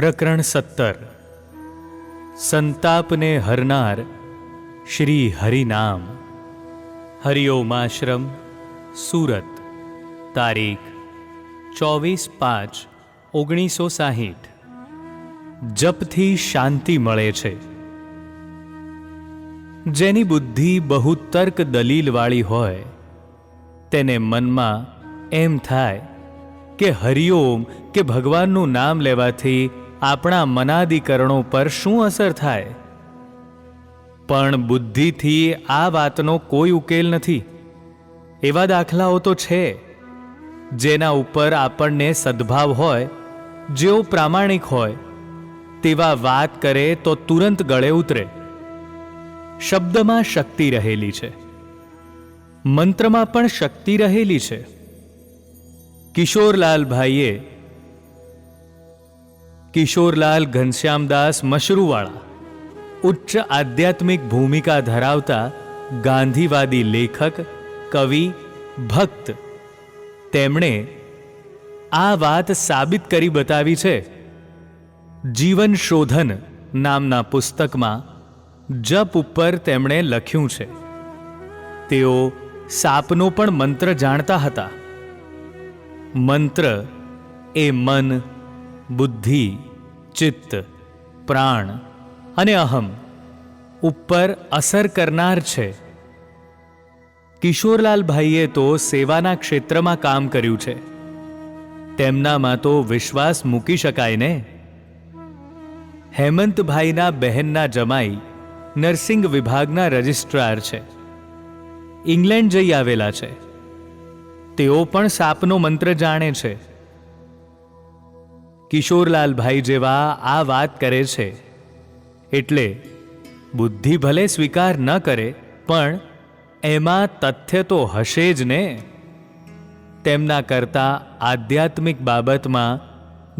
પ્રકરણ સત્તર. સંતાપને હરનાર શ્રી હરિનામ. હરિઓમાશ્રમ, સુરત. તારીખ ચોવીસ પાંચ ઓગણીસો સાહીઠ. જપથી શાંતિ મળે છે. જેની બુદ્ધિ બહુ તર્ક દલીલવાળી હોય, તેને મનમાં એમ થાય કે હરિઓમ કે ભગવાનનું નામ લેવાથી આપણા મનાદિકરણો પર શું અસર થાય? પણ બુદ્ધિથી આ વાતનો કોઈ ઉકેલ નથી. એવા દાખલાઓ તો છે. જેના ઉપર આપણને સદ્ભાવ હોય, જેઓ પ્રામાણિક હોય, તેવા વાત કરે તો તુરંત ગળે ઉતરે. શબ્દમાં શક્તિ રહેલી છે. મંત્રમાં પણ શક્તિ રહેલી છે. કિશોરલાલ ભાઈએ કિશોરલાલ ઘનશ્યામદાસ મશરૂવાળા, ઉચ્ચ આધ્યાત્મિક ભૂમિકા ધરાવતા ગાંધીવાદી લેખક, કવિ, ભક્ત. તેમણે આ વાત સાબિત કરી બતાવી છે. જીવન શોધન નામના પુસ્તકમાં જપ ઉપર તેમણે લખ્યું છે. તેઓ સાપનો પણ મંત્ર જાણતા હતા. મંત્ર એ મન બુદ્ધિ, ચિત્ત, પ્રાણ અને અહમ ઉપર અસર કરનાર છે. કિશોરલાલભાઈએ તો સેવાના ક્ષેત્રમાં કામ કર્યું છે. તેમનામાં તો વિશ્વાસ મૂકી શકાય ને? હેમંતભાઈના બહેનના જમાઈ નર્સિંગ વિભાગના રજિસ્ટ્રાર છે. ઇંગ્લેન્ડ જઈ આવેલા છે. તેઓ પણ સાપનો મંત્ર જાણે છે. કિશોરલાલભાઈ જેવા આ વાત કરે છે. એટલે બુદ્ધિ ભલે સ્વીકાર ન કરે, પણ એમાં તથ્ય તો હશે જ ને. તેમના કરતાં આધ્યાત્મિક બાબતમાં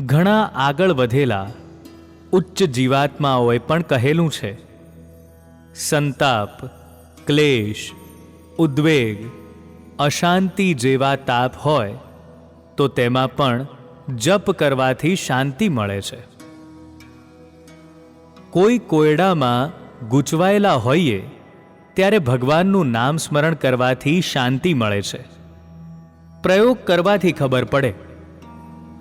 ઘણા આગળ વધેલા ઉચ્ચ જીવાત્માઓએ પણ કહેલું છે. સંતાપ, ક્લેશ, ઉદ્વેગ, અશાંતિ જેવા તાપ હોય, તો તેમાં પણ જપ કરવાથી શાંતિ મળે છે. કોઈ કોયડામાં ગૂંચવાયેલા હોઈએ, ત્યારે ભગવાનનું નામ સ્મરણ કરવાથી શાંતિ મળે છે. પ્રયોગ કરવાથી ખબર પડે,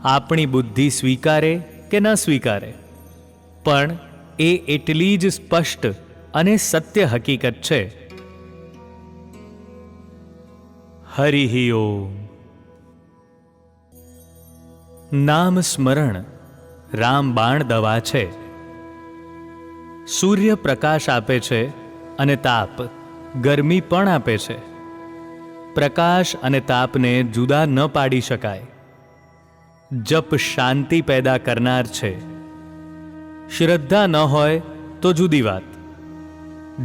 આપણી બુદ્ધિ સ્વીકારે કે ન સ્વીકારે. પણ એ એટલી જ સ્પષ્ટ અને સત્ય હકીકત છે. હરિ ઓમ. નામ સ્મરણ રામબાણ દવા છે. સૂર્ય પ્રકાશ આપે છે અને તાપ, ગરમી પણ આપે છે. પ્રકાશ અને તાપને જુદા ન પાડી શકાય. જપ શાંતિ પેદા કરનાર છે. શ્રદ્ધા ન હોય તો જુદી વાત.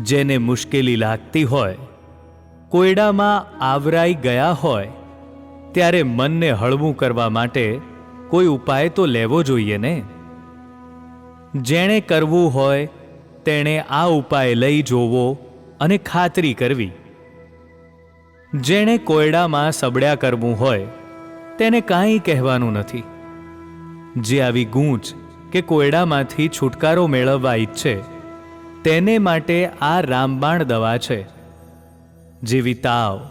જેને મુશ્કેલી લાગતી હોય, કોયડામાં આવરાઈ ગયા હોય, ત્યારે મનને હળવું કરવા માટે કોઈ ઉપાય તો લેવો જોઈએ ને? જેણે કરવું હોય, તેણે આ ઉપાય લઈ જોવો અને ખાતરી કરવી. જેણે કોયડામાં સબડ્યા કરવું હોય, તેને કાંઈ કહેવાનું નથી. જે આવી ગૂંચ કે કોયડામાંથી છુટકારો મેળવવા ઈચ્છે, તેને માટે આ રામબાણ દવા છે. જેવી તાવ,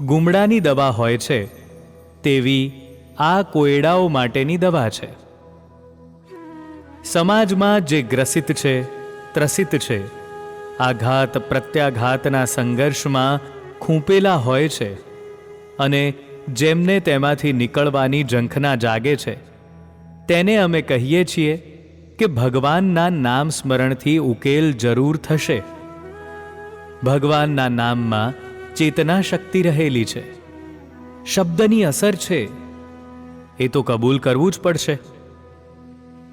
ગુમડાની દવા હોય છે, તેવી આ કોયડાઓ માટેની દવા છે. સમાજમાં જે ગ્રસિત છે, ત્રસિત છે, આઘાત પ્રત્યાઘાતના સંઘર્ષમાં ખૂંપેલા હોય છે અને જેમને તેમાંથી નીકળવાની ઝંખના જાગે છે, તેને અમે કહીએ છીએ કે ભગવાનના નામ સ્મરણથી ઉકેલ જરૂર થશે. ભગવાનના નામમાં ચેતના શક્તિ રહેલી છે. શબ્દની અસર છે. એ તો કબૂલ કરવું જ પડશે.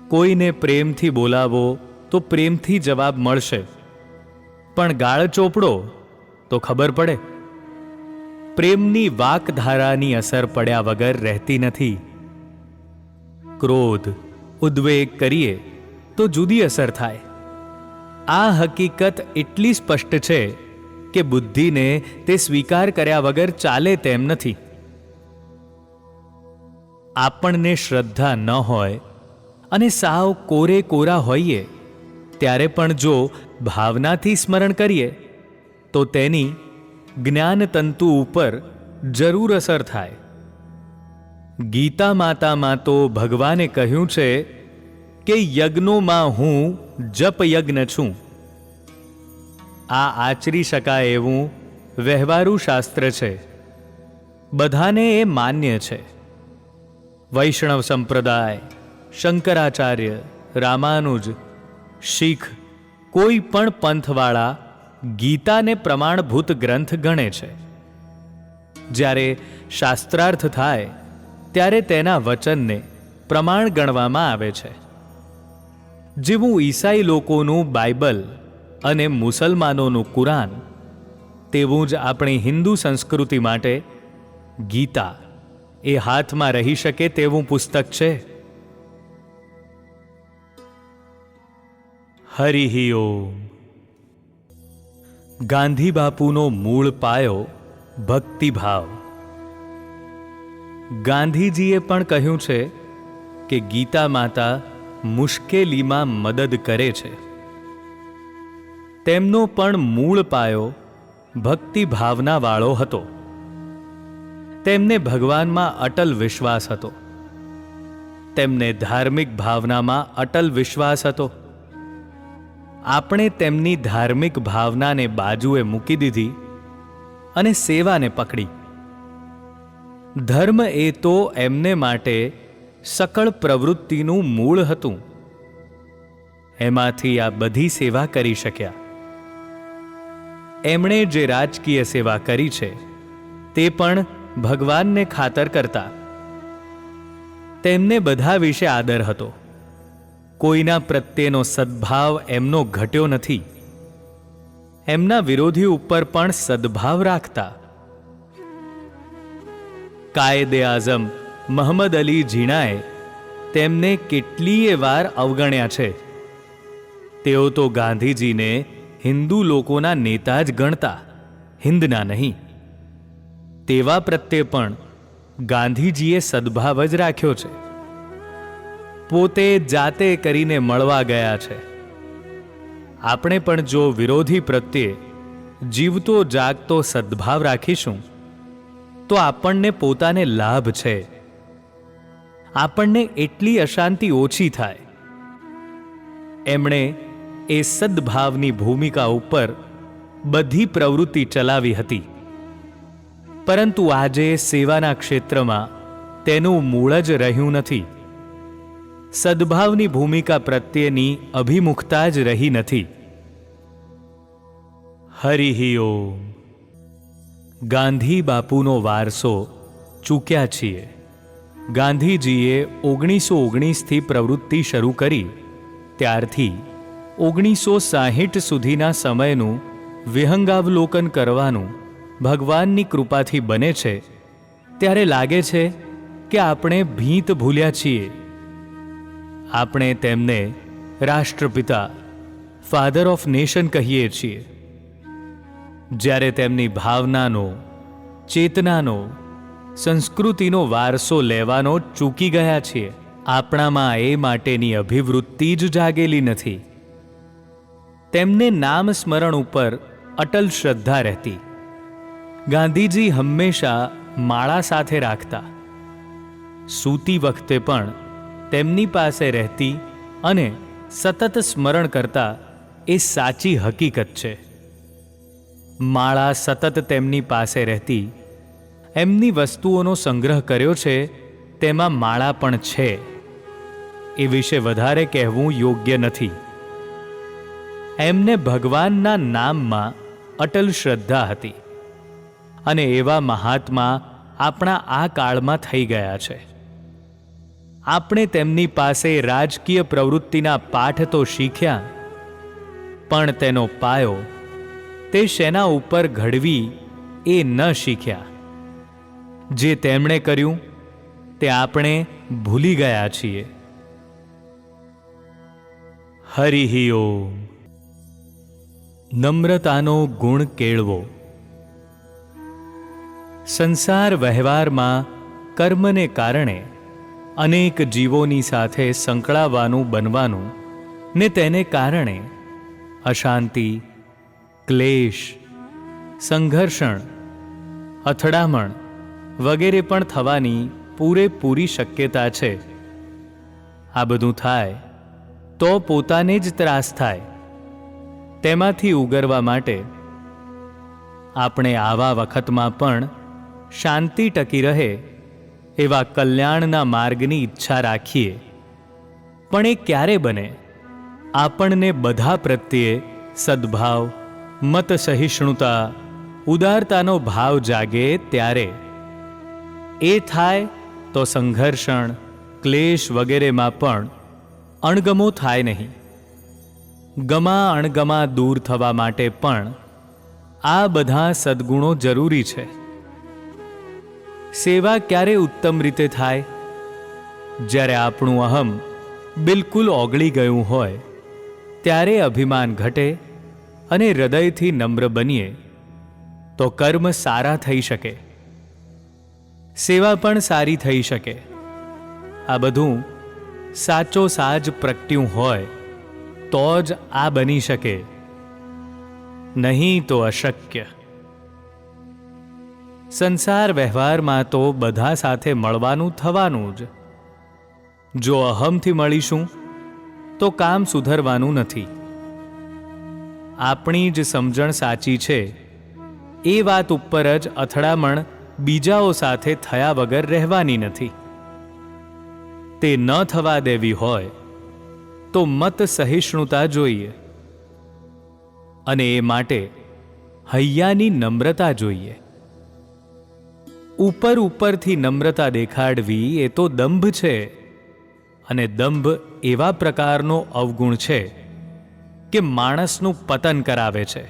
કોઈને પ્રેમથી બોલાવો તો પ્રેમથી જવાબ મળશે. પણ ગાળ ચોપડો તો ખબર પડે. પ્રેમની વાકધારાની અસર પડ્યા વગર રહેતી નથી. ક્રોધ, ઉદ્વેગ કરીએ તો જુદી અસર થાય. આ હકીકત એટલી સ્પષ્ટ છે કે બુદ્ધિને તે સ્વીકાર કર્યા વગર ચાલે તેમ નથી. આપણને શ્રદ્ધા ન હોય અને સાવ કોરે કોરા હોઈએ, ત્યારે પણ જો ભાવનાથી સ્મરણ કરીએ, તો તેની જ્ઞાન તંતુ ઉપર જરૂર અસર થાય. ગીતા માતામાં તો ભગવાને કહ્યું છે કે યજ્ઞોમાં હું જપ યજ્ઞ છું. આ આચરી શકાય એવું વ્યવહારુ શાસ્ત્ર છે. બધાને એ માન્ય છે. વૈષ્ણવ સંપ્રદાય, શંકરાચાર્ય, રામાનુજ, શીખ, કોઈ પણ પંથવાળા ગીતાને પ્રમાણભૂત ગ્રંથ ગણે છે. જ્યારે શાસ્ત્રાર્થ થાય, ત્યારે તેના વચનને પ્રમાણ ગણવામાં આવે છે. જેવું ઈસાઈ લોકોનું બાઇબલ અને મુસલમાનોનું કુરાન, તેવું જ આપણી હિન્દુ સંસ્કૃતિ માટે ગીતા એ હાથમાં રહી શકે તેવું પુસ્તક છે. હરિ ઓમ. ગાંધી બાપુનો મૂળ પાયો ભક્તિભાવ ગાંધીજીએ પણ કહ્યું છે કે ગીતા માતા મુશ્કેલીમાં મદદ કરે છે. તેમનો પણ મૂળ પાયો ભક્તિ ભાવનાવાળો હતો. તેમને ભગવાનમાં અટલ વિશ્વાસ હતો. તેમને ધાર્મિક ભાવનામાં અટલ વિશ્વાસ હતો. આપણે તેમની ધાર્મિક ભાવનાને બાજુએ મૂકી દીધી અને સેવાને પકડી. ધર્મ એ તો એમને માટે સકળ પ્રવૃત્તિનું મૂળ હતું. એમાંથી આ બધી સેવા કરી શક્યા. એમણે જે રાજકીય સેવા કરી છે, તે પણ ભગવાનને ખાતર કરતા. તેમને બધા વિશે આદર હતો. કોઈના પ્રત્યેનો સદ્ભાવ એમનો ઘટ્યો નથી. એમના વિરોધી ઉપર પણ સદ્ભાવ રાખતા. કાયદે આઝમ મહમદ અલી ઝીણાએ તેમને કેટલીય વાર અવગણ્યા છે. તેઓ તો ગાંધીજીને હિન્દુ લોકોના નેતા જ ગણતા હિન્દના નહીં. તેવા પ્રત્યે પણ ગાંધીજીએ સદભાવ જ રાખ્યો છે. પોતે જાતે કરીને મળવા ગયા છે. આપણે પણ જો વિરોધી પ્રત્યે જીવતો જાગતો સદભાવ રાખીશું, તો આપણને પોતાને લાભ છે. આપણને એટલી અશાંતિ ઓછી થાય. એમણે એ સદ્ભાવની ભૂમિકા ઉપર બધી પ્રવૃત્તિ ચલાવી હતી. પરંતુ આજે સેવાના ક્ષેત્રમાં તેનું મૂળ જ રહ્યું નથી. સદ્ભાવની ભૂમિકા પ્રત્યેની અભિમુખતા જ રહી નથી. હરિ ઓમ. ગાંધી બાપુનો વારસો ચૂક્યા છીએ. ગાંધીજીએ ઓગણીસો ઓગણીસથી પ્રવૃત્તિ શરૂ કરી. ત્યારથી ઓગણીસો સાહીઠ સુધીના સમયનું વિહંગાવલોકન કરવાનું ભગવાનની કૃપાથી બને છે, ત્યારે લાગે છે કે આપણે ભીંત ભૂલ્યા છીએ. આપણે તેમને રાષ્ટ્રપિતા ફાધર ઓફ નેશન કહીએ છીએ. જ્યારે તેમની ભાવનાનો, ચેતનાનો, સંસ્કૃતિનો વારસો લેવાનો ચૂકી ગયા છીએ, આપણામાં એ માટેની અભિવૃત્તિ જ જાગેલી નથી. તેમને નામ સ્મરણ ઉપર અટલ શ્રદ્ધા રહેતી. ગાંધીજી હંમેશા માળા સાથે રાખતા. સૂતી વખતે પણ તેમની પાસે રહેતી અને સતત સ્મરણ કરતા એ સાચી હકીકત છે. માળા સતત તેમની પાસે રહેતી, એમની વસ્તુઓનો સંગ્રહ કર્યો છે, તેમાં માળા પણ છે. એ વિશે વધારે કહેવું યોગ્ય નથી. એમને ભગવાનના નામમાં અટલ શ્રદ્ધા હતી. અને એવા મહાત્મા આપણા આ કાળમાં થઈ ગયા છે. આપણે તેમની પાસે રાજકીય પ્રવૃત્તિના પાઠ તો શીખ્યા, પણ તેનો પાયો તે શેના ઉપર ઘડવી એ ન શીખ્યા. જે તેમણે કર્યું તે આપણે ભૂલી ગયા છીએ. હરિ નમ્રતાનો ગુણ કેળવો. સંસાર વ્યવહારમાં કર્મને કારણે અનેક જીવોની સાથે સંકળાવાનું બનવાનું ને તેને કારણે અશાંતિ, ક્લેશ, સંઘર્ષણ, અથડામણ વગેરે પણ થવાની પૂરેપૂરી શક્યતા છે. આ બધું થાય તો પોતાને જ ત્રાસ થાય. તેમાંથી ઉગરવા માટે આપણે આવા વખતમાં પણ શાંતિ ટકી રહે, એવા કલ્યાણના માર્ગની ઈચ્છા રાખીએ. પણ એ ક્યારે બને? આપણને બધા પ્રત્યે સદ્ભાવ મત સહિષ્ણુતા ઉદારતાનો ભાવ જાગે ત્યારે. એ થાય તો સંઘર્ષણ, ક્લેશ વગેરેમાં પણ અણગમો થાય નહીં. ગમા અણગમા દૂર થવા માટે પણ આ બધા સદ્ગુણો જરૂરી છે. સેવા ક્યારે ઉત્તમ રીતે થાય? જ્યારે આપણું અહમ બિલકુલ ઓગળી ગયું હોય, ત્યારે અભિમાન ઘટે અને હૃદયથી નમ્ર બનીએ, તો કર્મ સારા થઈ શકે. સેવા પણ સારી થઈ શકે. આ બધું સાચો સાજ પ્રગટ્યું હોય, તો જ આ બની શકે. નહીં તો અશક્ય. સંસાર વ્યવહારમાં તો બધા સાથે મળવાનું થવાનું જ. જો અહમથી મળીશું, તો કામ સુધરવાનું નથી. આપણી જ સમજણ સાચી છે. એ વાત ઉપર જ અથડામણ બીજાઓ સાથે થયા વગર રહેવાની નથી. તે ન થવા દેવી હોય, તો મત સહિષ્ણુતા જોઈએ. અને એ માટે હૈયાની નમ્રતા જોઈએ. ઉપર ઉપરથી નમ્રતા દેખાડવી એ તો દંભ છે. અને દંભ એવા પ્રકારનો અવગુણ છે કે માણસનું પતન કરાવે છે.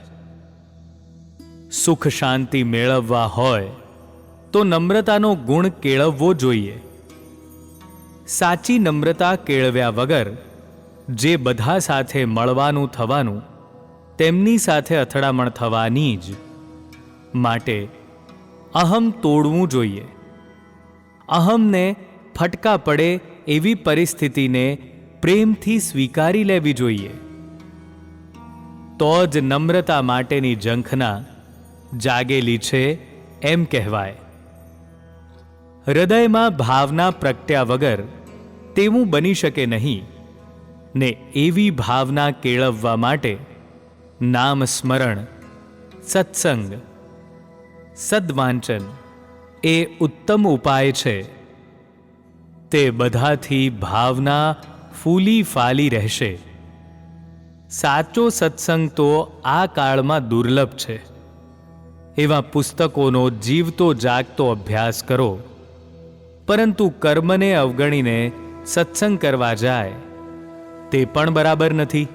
સુખ શાંતિ મેળવવા હોય તો નમ્રતાનો ગુણ કેળવવો જોઈએ. સાચી નમ્રતા કેળવ્યા વગર જે બધા સાથે મળવાનું થવાનું તેમની સાથે અથડામણ થવાની જ માટે અહમ તોડવું જોઈએ. અહમને ફટકા પડે એવી પરિસ્થિતિને પ્રેમથી સ્વીકારી લેવી જોઈએ. તો જ નમ્રતા માટેની ઝંખના જાગેલી છે એમ કહેવાય. હૃદયમાં ભાવના પ્રગટ્યા વગર તેવું બની શકે નહીં. ને એવી ભાવના કેળવવા માટે નામ સ્મરણ, સત્સંગ સદવાંચન એ ઉત્તમ ઉપાય છે. તે બધાથી ભાવના ફૂલી ફાલી રહેશે. સાચો સત્સંગ તો આ કાળમાં દુર્લભ છે. એવા પુસ્તકોનો જીવતો જાગતો અભ્યાસ કરો. પરંતુ કર્મને અવગણીને સત્સંગ કરવા જાય, તે પણ બરાબર નથી.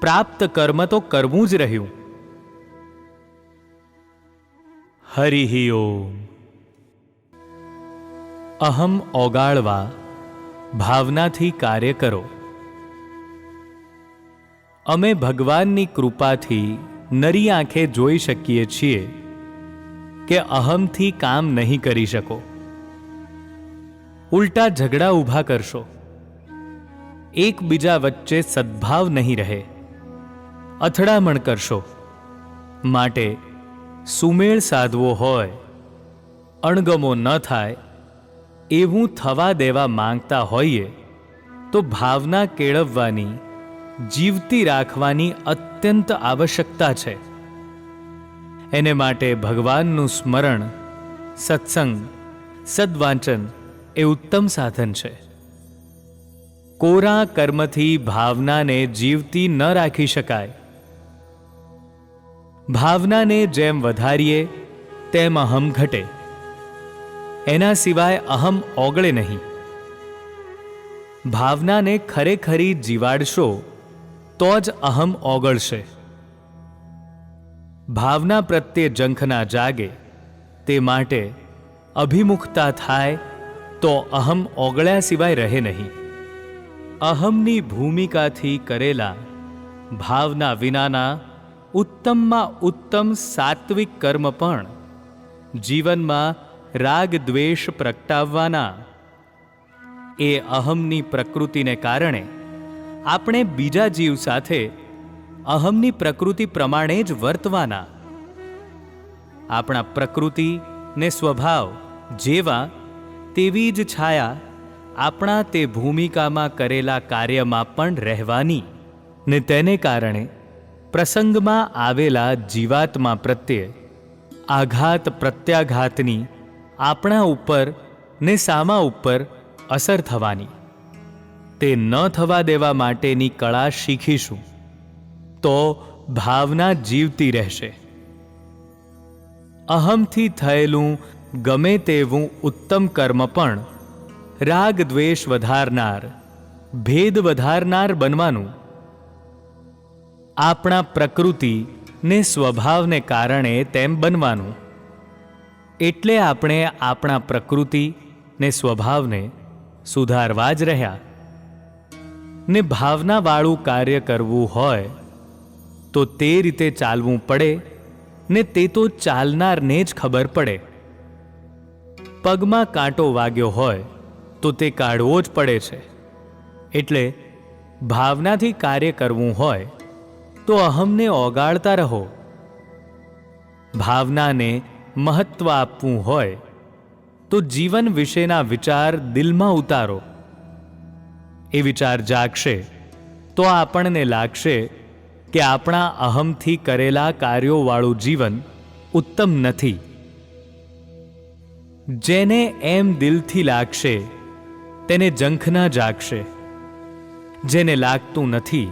પ્રાપ્ત કર્મ તો કરવું જ રહ્યું. હરિ ઓમ અહમ ઓગાળવા ભાવનાથી કાર્ય કરો અમે ભગવાનની કૃપાથી નરી આંખે જોઈ શકીએ છીએ કે અહમથી કામ નહીં કરી શકો ઉલટા ઝઘડા ઊભા કરશો એકબીજા વચ્ચે સદ્ભાવ નહીં રહે અથડામણ કરશો માટે સુમેળ સાધવો હોય, અણગમો ન થાય, એવું થવા દેવા માંગતા હોઈએ, તો ભાવના કેળવવાની, જીવતી રાખવાની અત્યંત આવશ્યકતા છે. એને માટે ભગવાનનું સ્મરણ, સત્સંગ, સદવાંચન એ ઉત્તમ સાધન છે. કોરા કર્મથી ભાવનાને જીવતી ન રાખી શકાય. ભાવનાને જેમ વધારીએ, તેમ અહમ ઘટે. એના સિવાય અહમ ઓગળે નહીં. ભાવનાને ખરેખરી જીવાડશો, તો જ અહમ ઓગળશે. ભાવના પ્રત્યે જંખના જાગે, તે માટે અભિમુખતા થાય, તો અહમ ઓગળ્યા સિવાય રહે નહીં. અહમની ભૂમિકાથી કરેલા ભાવના વિનાના ઉત્તમમાં ઉત્તમ સાત્વિક કર્મ પણ જીવનમાં રાગ દ્વેષ પ્રગટાવવાના. એ અહમની પ્રકૃતિને કારણે આપણે બીજા જીવ સાથે અહમની પ્રકૃતિ પ્રમાણે જ વર્તવાના. આપણા પ્રકૃતિ ને સ્વભાવ જેવા તેવી જ છાયા આપણા તે ભૂમિકામાં કરેલા કાર્યમાં પણ રહેવાની ને તેને કારણે પ્રસંગમાં આવેલા જીવાત્મા પ્રત્યે આઘાત પ્રત્યાઘાતની આપણા ઉપર ને સામા ઉપર અસર થવાની. તે ન થવા દેવા માટેની કળા શીખીશું. તો ભાવના જીવતી રહેશે. અહમથી થયેલું ગમે તેવું ઉત્તમ કર્મ પણ રાગ દ્વેષ વધારનાર, ભેદ વધારનાર બનવાનું આપણા પ્રકૃતિ ને સ્વભાવને કારણે તેમ બનવાનું. એટલે આપણે આપણા પ્રકૃતિ ને સ્વભાવને સુધારવા જ રહ્યા. ને ભાવનાવાળું કાર્ય કરવું હોય, તો તે રીતે ચાલવું પડે, ને તે તો ચાલનારને જ ખબર પડે. પગમાં કાંટો વાગ્યો હોય, તો તે કાઢવો જ પડે છે. એટલે ભાવનાથી કાર્ય કરવું હોય તો અહમને ઓગાળતા રહો. ભાવનાને મહત્વ આપવું હોય, તો જીવન વિશેના વિચાર દિલમાં ઉતારો. એ વિચાર જાગશે, તો આપણને લાગશે કે આપણા અહમથી કરેલા કાર્યોવાળું જીવન ઉત્તમ નથી. જેને એમ દિલથી લાગશે, તેને જંખના જાગશે. જેને લાગતું નથી,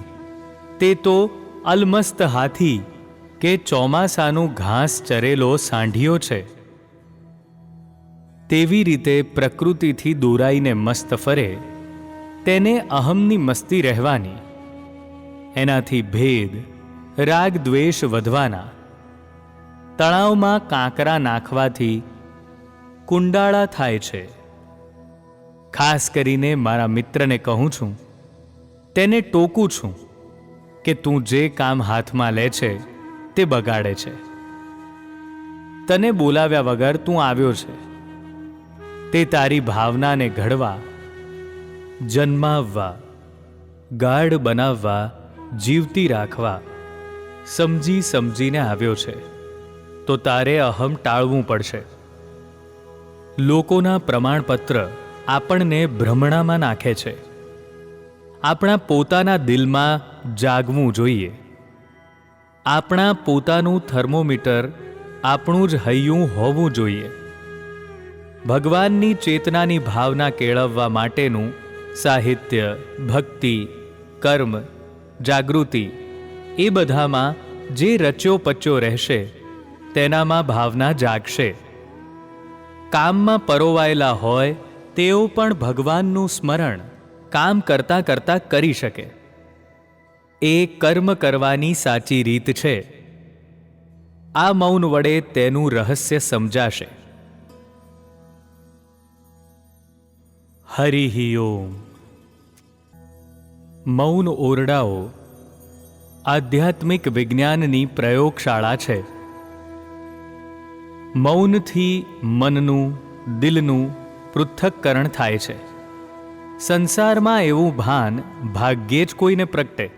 તે તો અલમસ્ત હાથી કે ચોમાસાનું ઘાસ ચરેલો સાંઢિયો છે. તેવી રીતે પ્રકૃતિથી દોરાઈને મસ્ત ફરે, તેને અહમની મસ્તી રહેવાની. એનાથી ભેદ, રાગ દ્વેષ વધવાના. તળાવમાં કાંકરા નાખવાથી કુંડાળા થાય છે. ખાસ કરીને મારા મિત્રને કહું છું, તેને ટોકું છું. કે તું જે કામ હાથમાં લે છે, તે બગાડે છે. તને બોલાવ્યા વગર તું આવ્યો છે. તે તારી ભાવનાને ઘડવા, જન્માવવા, ગાઢ બનાવવા, જીવતી રાખવા, સમજી સમજીને આવ્યો છે. તો તારે અહમ ટાળવું પડશે. લોકોના પ્રમાણપત્ર આપણને ભ્રમણામાં નાખે છે. આપણા પોતાના દિલમાં જાગવું જોઈએ. આપણા પોતાનું થર્મોમીટર આપણું જ હૈયું હોવું જોઈએ. ભગવાનની ચેતનાની ભાવના કેળવવા માટેનું સાહિત્ય, ભક્તિ, કર્મ, જાગૃતિ એ બધામાં જે રચ્યો પચ્યો રહેશે, તેનામાં ભાવના જાગશે. કામમાં પરોવાયેલા હોય તેઓ પણ ભગવાનનું સ્મરણ કામ કરતાં કરતાં કરી શકે. એ કર્મ કરવાની સાચી રીત છે. આ મૌન વડે તેનું રહસ્ય સમજાશે. હરિહિ ઓમ. મૌન ઓરડાઓ આધ્યાત્મિક વિજ્ઞાનની પ્રયોગશાળા છે. મૌનથી મનનું, દિલનું પૃથ્થકરણ થાય છે. સંસારમાં એવું ભાન ભાગ્યે જ કોઈને પ્રગટે.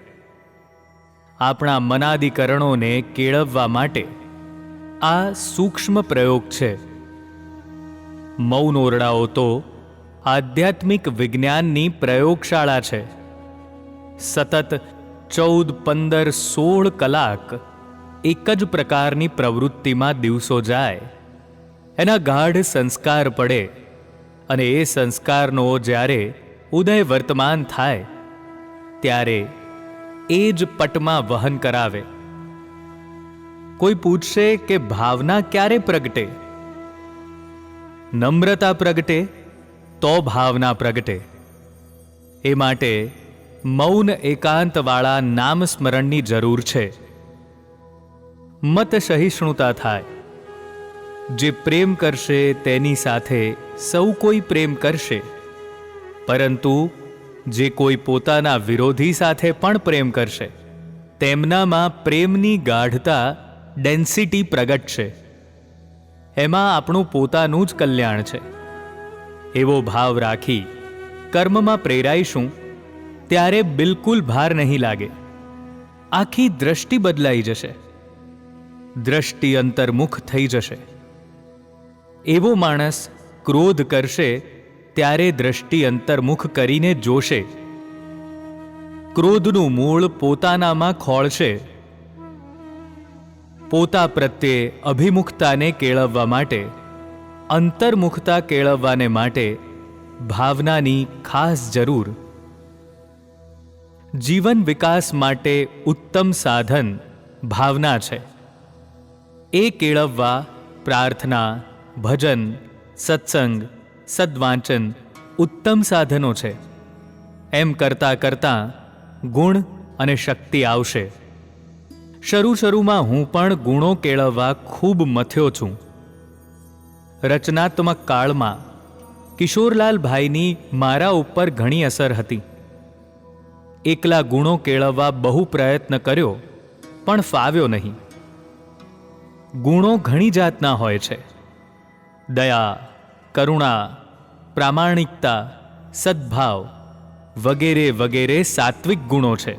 આપણા મનાદિકરણોને કેળવવા માટે આ સૂક્ષ્મ પ્રયોગ છે. મૌન ઓરડાઓ તો આધ્યાત્મિક વિજ્ઞાનની પ્રયોગશાળા છે. સતત ચૌદ પંદર સોળ કલાક એક જ પ્રકારની પ્રવૃત્તિમાં દિવસો જાય. એના ગાઢ સંસ્કાર પડે અને એ સંસ્કારનો જ્યારે ઉદય વર્તમાન થાય, ત્યારે એ જ પટમાં વહન કરાવે. કોઈ પૂછશે કે ભાવના ક્યારે પ્રગટે? નમ્રતા પ્રગટે તો ભાવના પ્રગટે. એ માટે મૌન એકાંતવાળા નામ સ્મરણની જરૂર છે. મત સહિષ્ણુતા થાય. જે પ્રેમ કરશે તેની સાથે સૌ કોઈ પ્રેમ કરશે. પરંતુ જે કોઈ પોતાના વિરોધી સાથે પણ પ્રેમ કરશે, તેમનામાં પ્રેમની ગાઢતા ડેન્સિટી પ્રગટશે. એમાં આપણું પોતાનું જ કલ્યાણ છે. એવો ભાવ રાખી કર્મમાં પ્રેરાઈશું, ત્યારે બિલકુલ ભાર નહીં લાગે. આખી દ્રષ્ટિ બદલાઈ જશે. દ્રષ્ટિ અંતર્મુખ થઈ જશે. એવો માણસ ક્રોધ કરશે ત્યારે દ્રષ્ટિ અંતર્મુખ કરીને જોશે. ક્રોધનું મૂળ પોતાનામાં ખોળશે. પોતા પ્રત્યે અભિમુખતાને કેળવવા માટે, અંતર્મુખતા કેળવવાને માટે ભાવનાની ખાસ જરૂર. જીવન વિકાસ માટે ઉત્તમ સાધન ભાવના છે. એ કેળવવા, પ્રાર્થના, ભજન, સત્સંગ સદવાંચન ઉત્તમ સાધનો છે. એમ કરતાં કરતાં ગુણ અને શક્તિ આવશે. શરૂ શરૂમાં હું પણ ગુણો કેળવવા ખૂબ મથ્યો છું. રચનાત્મક કાળમાં કિશોરલાલભાઈની મારા ઉપર ઘણી અસર હતી. એકલા ગુણો કેળવવા બહુ પ્રયત્ન કર્યો, પણ ફાવ્યો નહીં. ગુણો ઘણી જાતના હોય છે. દયા કરુણા, પ્રામાણિકતા, સદ્ભાવ વગેરે વગેરે સાત્વિક ગુણો છે.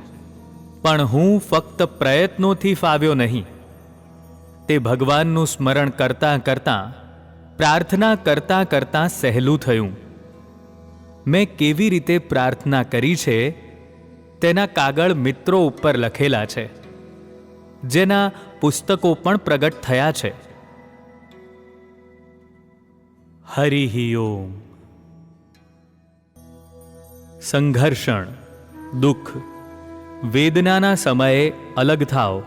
પણ હું ફક્ત પ્રયત્નોથી ફાવ્યો નહીં. તે ભગવાનનું સ્મરણ કરતાં કરતાં, પ્રાર્થના કરતાં કરતાં સહેલું થયું. મેં કેવી રીતે પ્રાર્થના કરી છે, તેના કાગળ મિત્રો ઉપર લખેલા છે. જેના પુસ્તકો પણ પ્રગટ થયા છે. હરિ સંઘર્ષણ, દુઃખ, વેદનાના સમયે અલગ થાઓ.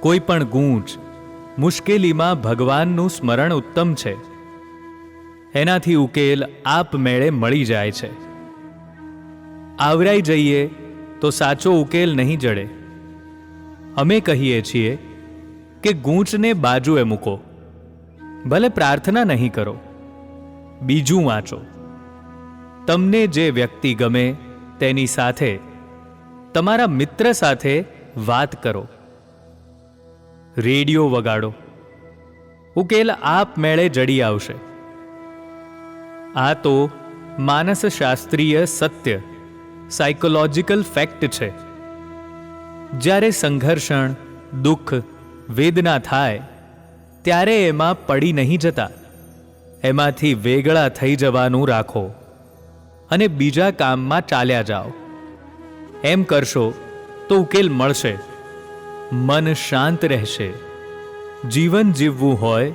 કોઈ પણ ગૂંચ મુશ્કેલીમાં ભગવાનનું સ્મરણ ઉત્તમ છે. એનાથી ઉકેલ આપમેળે મળી જાય છે. આવરાઈ જઈએ તો સાચો ઉકેલ નહીં જડે. અમે કહીએ છીએ કે ગૂંચને બાજુએ મૂકો. ભલે પ્રાર્થના નહીં કરો, બીજું વાંચો. તમને જે વ્યક્તિ ગમે તેની સાથે, તમારા મિત્ર સાથે વાત કરો. રેડિયો વગાડો. ઉકેલ આપમેળે જડી આવશે. આ તો માનસશાસ્ત્રીય સત્ય સાયકોલોજીકલ ફેક્ટ છે. જ્યારે સંઘર્ષણ, દુઃખ, વેદના થાય ત્યારે એમાં પડી નહીં જતા. એમાંથી વેગળા થઈ જવાનું રાખો અને બીજા કામમાં ચાલ્યા જાઓ. એમ કરશો તો ઉકેલ મળશે. મન શાંત રહેશે. જીવન જીવવું હોય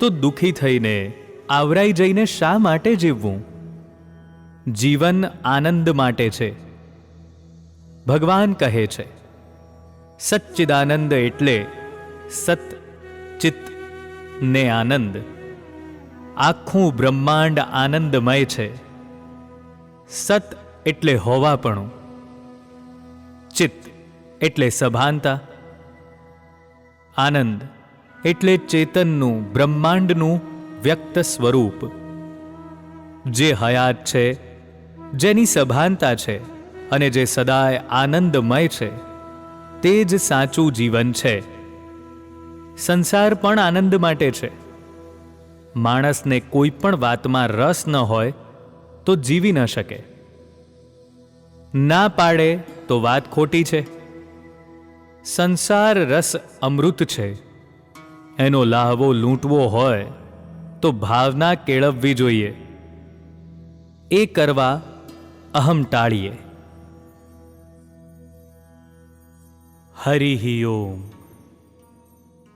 તો દુઃખી થઈને આવરાઈ જઈને શા માટે જીવવું? જીવન આનંદ માટે છે. ભગવાન કહે છે, સચ્ચિદાનંદ એટલે સત ને આનંદ. આખું બ્રહ્માંડ આનંદમય છે. સત એટલે હોવાપણું. ચિત્ત એટલે સભાનતા. આનંદ એટલે ચેતનનું, બ્રહ્માંડનું વ્યક્ત સ્વરૂપ. જે હયાત છે, જેની સભાનતા છે અને જે સદાય આનંદમય છે, તે જ સાચું જીવન છે. સંસાર પણ આનંદ માટે છે. માણસને કોઈ પણ વાતમાં રસ ન હોય, તો જીવી ન શકે. ના પાડે તો વાત ખોટી છે. સંસાર રસ અમૃત છે. એનો લાહવો લૂંટવો હોય, તો ભાવના કેળવવી જોઈએ. એ કરવા અહમ ટાળીએ. હરિ ઓમ.